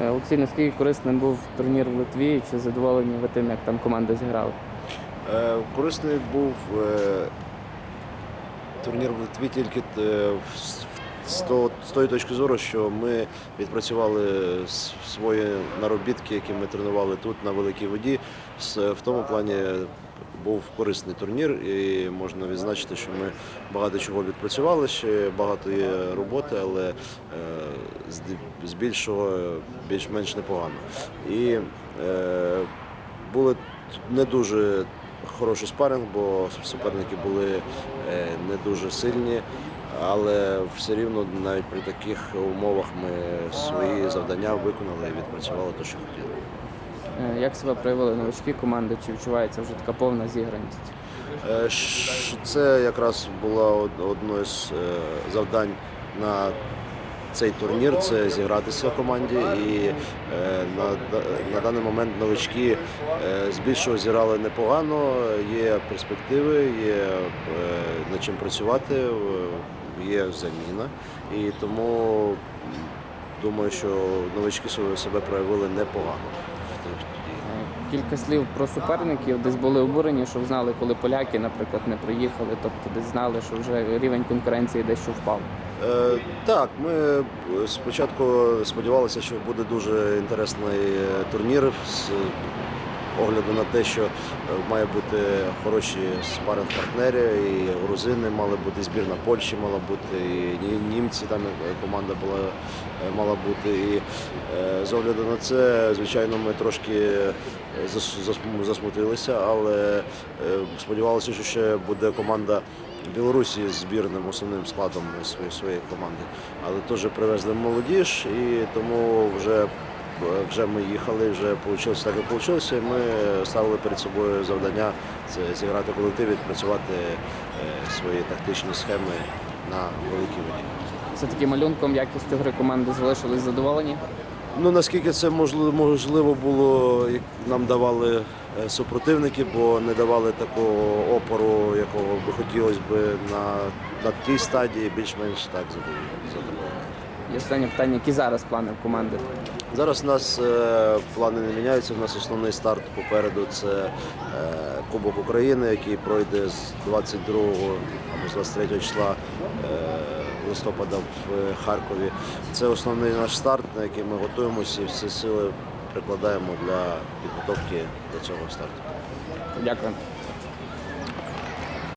Е, Олексій, наскільки корисним був турнір в Литві? Чи задоволені ви тим, як там команда зіграла? Корисним Корисний був е, турнір в Литві тільки е, в- з того- з тої точки зору, що ми відпрацювали свої наробітки, які ми тренували тут на великій воді. В тому плані був корисний турнір, і можна відзначити, що ми багато чого відпрацювали, ще багато є роботи, але е, зд- збільшого більш-менш непогано. І е, були не дуже хороший спаринг, бо суперники були е, не дуже сильні, але все рівно навіть при таких умовах ми свої завдання виконали і відпрацювали те, що хотіли. Е, Як себе проявили новачки команди? Чи відчувається вже така повна зіграність? Е, Це якраз було од- одне з завдань на цей турнір це зігратися в команді. І е, на, на даний момент новички збільшого зіграли непогано, є перспективи, є над чим працювати, є заміна. І тому думаю, що новички себе- проявили непогано. Кілька слів про суперників, десь були обурені, що знали, коли поляки, наприклад, не приїхали, тобто десь знали, що вже рівень конкуренції дещо впав. Е, Так, ми е, спочатку сподівалися, що буде дуже інтересний е, турнір з огляду на те, що має бути хороші спаринг партнери, і грузини мали бути, збірна Польщі мала бути, і німці там команда була мала бути. І з огляду на це, звичайно, ми трошки зас- зас- засмутилися, але сподівалися, що ще буде команда. Білорусі з збірним основним складом своєї, своєї команди. Але теж привезли молодіж, і тому вже, вже ми їхали, вже вийшло так, як вийшло. І ми ставили перед собою завдання це зіграти колектив, відпрацювати е, свої тактичні схеми на великій воді. Все-таки малюнком, якістю гри команди залишились задоволені. Ну наскільки це можливо, можливо було, як нам давали е, супротивники, бо не давали такого опору, якого би хотілося б на, на тій стадії, більш-менш так задоволені. І останнє питання, які зараз плани в команди? Зараз у нас е, плани не міняються. У нас основний старт попереду це е, Кубок України, який пройде з 22 або з 23 числа листопада в е, Харкові. Це основний наш старт, на який ми готуємося і всі сили прикладаємо для підготовки до цього старту. Дякую.